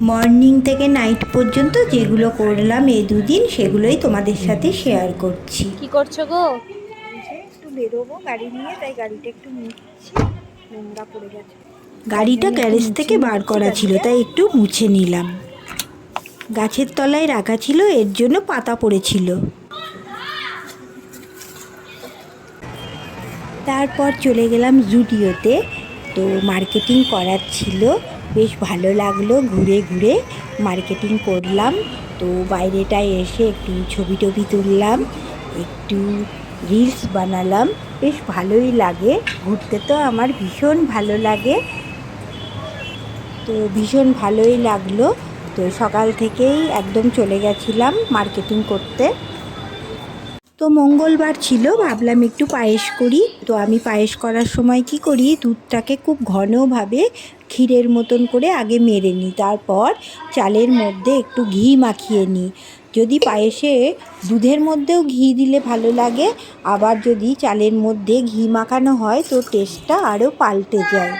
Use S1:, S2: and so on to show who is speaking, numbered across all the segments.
S1: Morning থেকে night পর্যন্ত যেগুলো করলাম এই দুদিন সেগুলোই তোমাদের সাথে শেয়ার করছি।
S2: কি করছ গো?
S1: একটু বেরোবো গাড়ি নিয়ে তাই গাড়িটা একটু মুছছি। নোংরা পড়ে গেছে। গাড়িটা গ্যারেজ থেকে বার করা ছিল তাই একটু মুছে নিলাম। গাছের তলায় রাখা ছিল এর জন্য পাতা পড়েছিল। তারপর চলে গেলাম জুডিওতে। তো মার্কেটিং করার ছিল। বেশ ভালো লাগল, ঘুরে ঘুরে মার্কেটিং করলাম। তো বাইরেটায় এসে একটু ছবি টবি তুললাম, একটু রিলস বানালাম। বেশ ভালোই লাগে, ঘুরতে তো আমার ভীষণ ভালো লাগে। তো ভীষণ ভালোই লাগল। তো সকাল থেকেই একদম চলে গেছিলাম মার্কেটিং করতে। তো মঙ্গলবার ছিল, ভাবলাম একটু পায়েস করি। তো আমি পায়েস করার সময় কি করি, দুধটাকে খুব ঘনভাবে ক্ষীরের মতন করে আগে মেরে নিই। তারপর চালের মধ্যে একটু ঘি মাখিয়ে নিই। যদি পায়েসে দুধের মধ্যেও ঘি দিলে ভালো লাগে, আবার যদি চালের মধ্যে ঘি মাখানো হয়, তো টেস্টটা আরও পাল্টে যায়।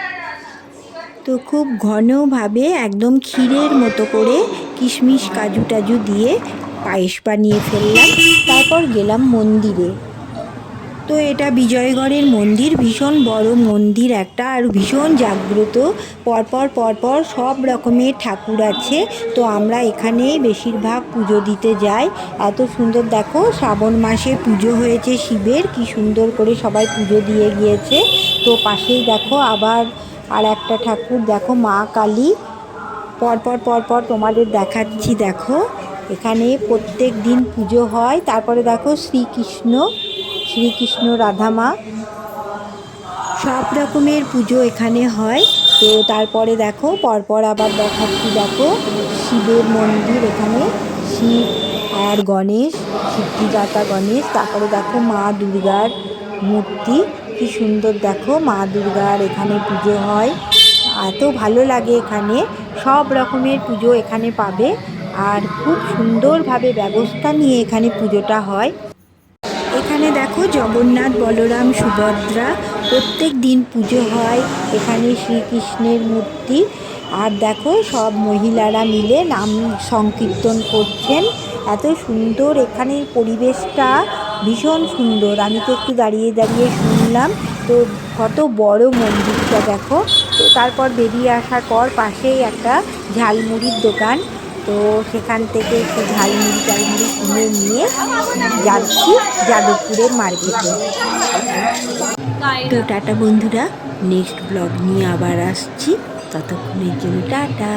S1: তো খুব ঘনভাবে একদম ক্ষীরের মতো করে কিশমিশ কাজু টাজু দিয়ে পায়েস বানিয়ে ফেললাম, তারপর গেলাম মন্দিরে। তো এটা বিজয়গড়ের মন্দির, ভীষণ বড় মন্দির একটা, আর ভীষণ জাগ্রত। পরপর পরপর সব রকমের ঠাকুর আছে। তো আমরা এখানেই বেশিরভাগ পুজো দিতে যাই। এত সুন্দর, দেখো, শ্রাবণ মাসে পুজো হয়েছে শিবের, কি সুন্দর করে সবাই পুজো দিয়ে গিয়েছে। তো পাশেই দেখো আবার আর একটা ঠাকুর, দেখো মা কালী। পরপর পরপর তোমাদের দেখাচ্ছি, দেখো। এখানে প্রত্যেক দিন পুজো হয়। তারপরে দেখো শ্রীকৃষ্ণ শ্রীকৃষ্ণ রাধামা সব রকমের পুজো এখানে হয়। তো তারপরে দেখো, পরপর আবার দেখাচ্ছি, দেখো শিবের মন্দির এখানে। শিব আর গণেশ, সিদ্ধিদাতা গণেশ। তারপরে দেখো মা দুর্গার মূর্তি। কি সুন্দর দেখো, মা দুর্গার এখানে পুজো হয়। এত ভালো লাগে এখানে। সব রকমের পুজো এখানে পাবে। আর খুব সুন্দরভাবে ব্যবস্থা নিয়ে এখানে পুজোটা হয়। এখানে দেখো জগন্নাথ, বলরাম, সুভদ্রা প্রত্যেক দিন পুজো হয়। এখানে শ্রীকৃষ্ণের মূর্তি। আর দেখো সব মহিলারা মিলে নাম সংকীর্তন করছেন। এত সুন্দর এখানের পরিবেশটা ভীষণ সুন্দর। আমি তো একটু দাঁড়িয়ে দাঁড়িয়ে শুনলাম। তো কত বড় মন্দিরটা দেখো। তো তারপর বেরিয়ে আসার পর পাশেই একটা ঝালমুড়ির দোকান। তো সেখান থেকে একটু ঝালমুড়ি টালমুড়ি কিনে নিয়ে যাচ্ছি যাদবপুরের মার্কেটে তো টাটা বন্ধুরা নেক্সট ব্লগ নিয়ে আবার আসছি। ততক্ষণের জন্য টাটা।